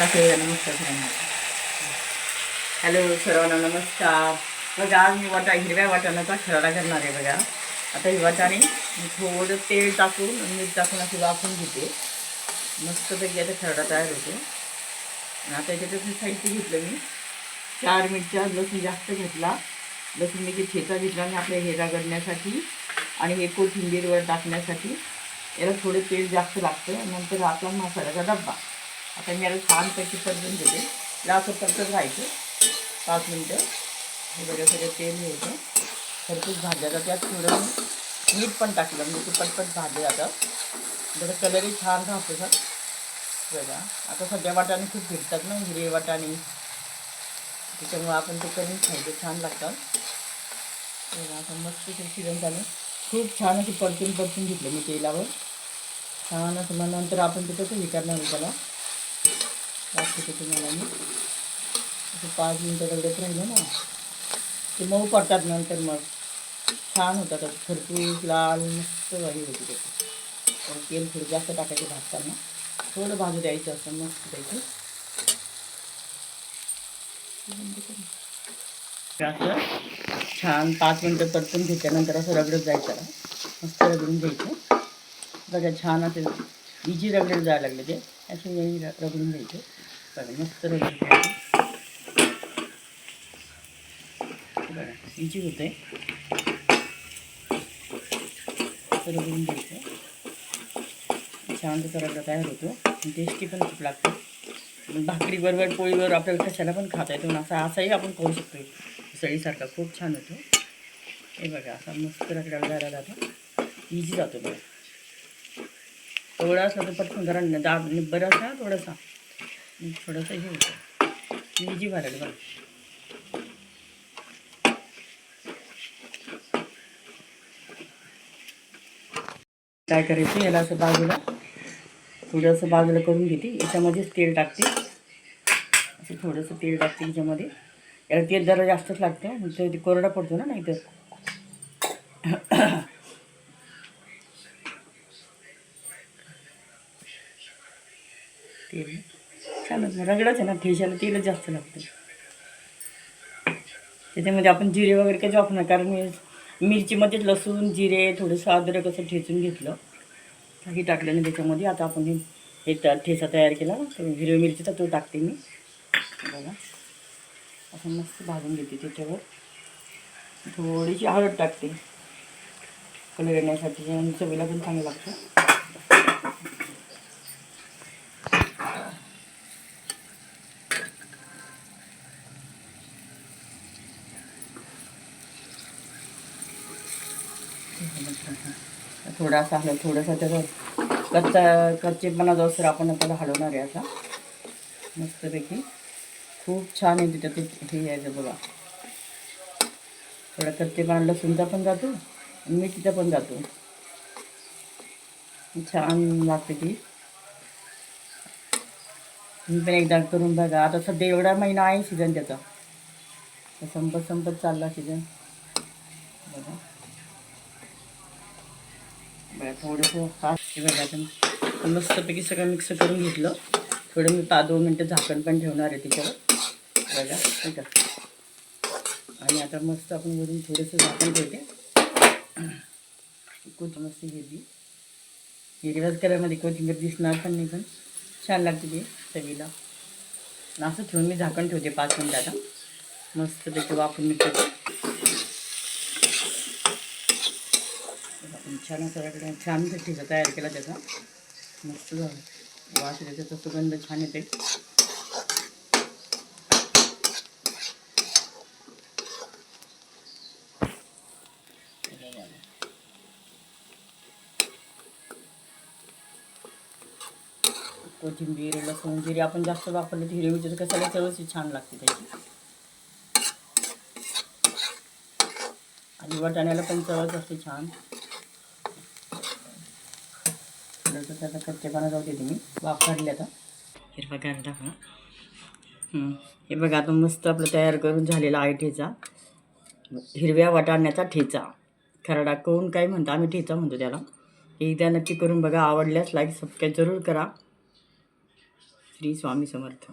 सकाळी नमस्कार हॅलो सर्वांना नमस्कार. बघा आज मी वाटा हिरव्या वाटाण्याचा खराडा करणार आहे बघा. आता ही वाटाणे मी थोडं तेल टाकून मीठ टाकून असे वाफून घेते. मस्तपैकी आता खरडा तयार होतो. आणि आता याच्यात साहित्य घेतलं मी. चार मिरच्या लसूण जास्त घेतला. लसूण मी ठेचा घेतला आणि आपल्या हे रगडण्यासाठी आणि हे कोथिंबीरवर टाकण्यासाठी. याला थोडं तेल जास्त लागतं. नंतर आपला मसाल्याचा डब्बा. आता मी याला छानपैकी परतून घेते. याला असं परतत राहायचं. पाच मिनटं. हे बघा, सगळं तेल घ्यायचं भरपूर भाजल्या जातात थोडं मीठ पण टाकलं. म्हणजे ते पटपट भाजले जातं बरं कलरही छान राहतो सर. बघा. आता सध्या वाटाणे खूप फिरतात ना, हिरवे वाटाणे. त्याच्यामुळं ते करून खायचे. छान आता मस्त ते शिरण झालं. खूप छान अशी परतून परतून तेलावर. छान असं मग नंतर आपण ते कसं हे दाखवते तुम्हाला मी. असं पाच मिनटं तेवढेच राहिलं ना. ते मऊ पडतात नंतर मग. छान होतात. खरपूस लाल मस्त वाही होती त्याची कारण तेल थोडं जास्त टाकायचं भाजताना. थोडं भाजू द्यायचं असं मस्त द्यायचं असं छान पाच मिनटं परतून घेतल्यानंतर असं रगडत जायचं. मस्त रगडून घ्यायचं. बघा छान असं इजी रगडत जायला लागले ते. असं वेळी र- रगडून घ्यायचं. बघा मस्त बघा इजी होतं आहे रगडून घ्यायचं छान रगडा तयार होतो टेस्टी पण खूप लागतो भाकरीबरोबर पोळीवर आपल्याला कशाला पण खाता येतो असा असाही आपण खाऊ शकतो सळीसारखा खूप छान होतो हे बघा असा मस्त रगडा जायला जातो इझी जातो बघा थोडा असला तर पटकन न- दाब असा थोडासा मी थोडंसं हे होतं. इझी भरायला बघ. काय करायचं? याला असं बाजूला थोडंसं बाजूला करून घेते. याच्यामध्येच तेल टाकते. असं थोडंसं तेल टाकते याच्यामध्ये. याला तेल जरा जास्तच लागतं म्हणजे ते कोरडा पडतो ना नाहीतर. तेल. छानच रगडच आहे ना ठेशाला तेलच जास्त लागतं. त्याच्यामध्ये आपण जिरे वगैरे काहीच वापरणार कारण मी मिरचीमध्ये लसूण जिरे थोडंसं अद्रक असं ठेचून घेतलं. काही टाकलं नाही त्याच्यामध्ये. आता आपण हे हे ठेचा तयार केला. तर हिरवी मिरचीचा तो टाकते मी. बघा. असं मस्त भाजून घेते त्याच्यावर. थोडीशी हळद टाकते. कलर येण्यासाठी. आणि चवीला पण चांगलं लागतं. थोडासा हलव थोडासा त्याचा कच्चा कच्चेपणा जो सर आपण त्याला हलवणार आहे असा मस्तपैकी. खूप छान आहे तिथं हे यायचं बघा. थोडा कच्चेपणा लसूणचा पण जातो आणि मिरचीचा पण जातो. छान लागते ती. तुम्ही पण एकदा करून बघा. आता सध्या एवढा महिना आहे सीझन त्याचा. संपत संपत चालला सीझन बघा. बघा थोडंसं फास्ट हे बघा आता मस्तपैकी सगळं मिक्स करून घेतलं. थोडं मी पाच दोन मिनटं झाकण पण ठेवणार आहे त्याच्यावर बघा ठीक आहे. आणि आता मस्त आपण वरून थोडंसं झाकण ठेवते. कोथिंबीर घेतली हिरव्याच कलरमध्ये कोथिंबीर दिसणार पण नाही पण छान लागते ते चवीला. असं ठेवून मी झाकण ठेवते पाच मिनटं आता. मस्त त्याचं वापरून मी छान असं छान ठेचा तयार केला त्याचा. मस्त झालं. वास त्याचा सुगंध छान येते कोथिंबीर लसूण जिरे आपण जास्त वापरले तर हिरवी मिरची कशाला चवच छान लागते त्याची. आणि वाटाण्याला पण चवच असते छान. थोडंसं त्याचा कच्चेपणा जाऊ दे तुम्ही. वाफ आता. हिरवा गार टाका हे. बघा आता मस्त आपलं तयार करून झालेला आहे ठेचा. हिरव्या वाटाण्याचा ठेचा. खरडा कोण काय म्हणतो आम्ही ठेचा म्हणतो त्याला. एकदा नक्की करून बघा आवडल्यास लाईक सबस्क्राईब जरूर करा. श्री स्वामी समर्थ.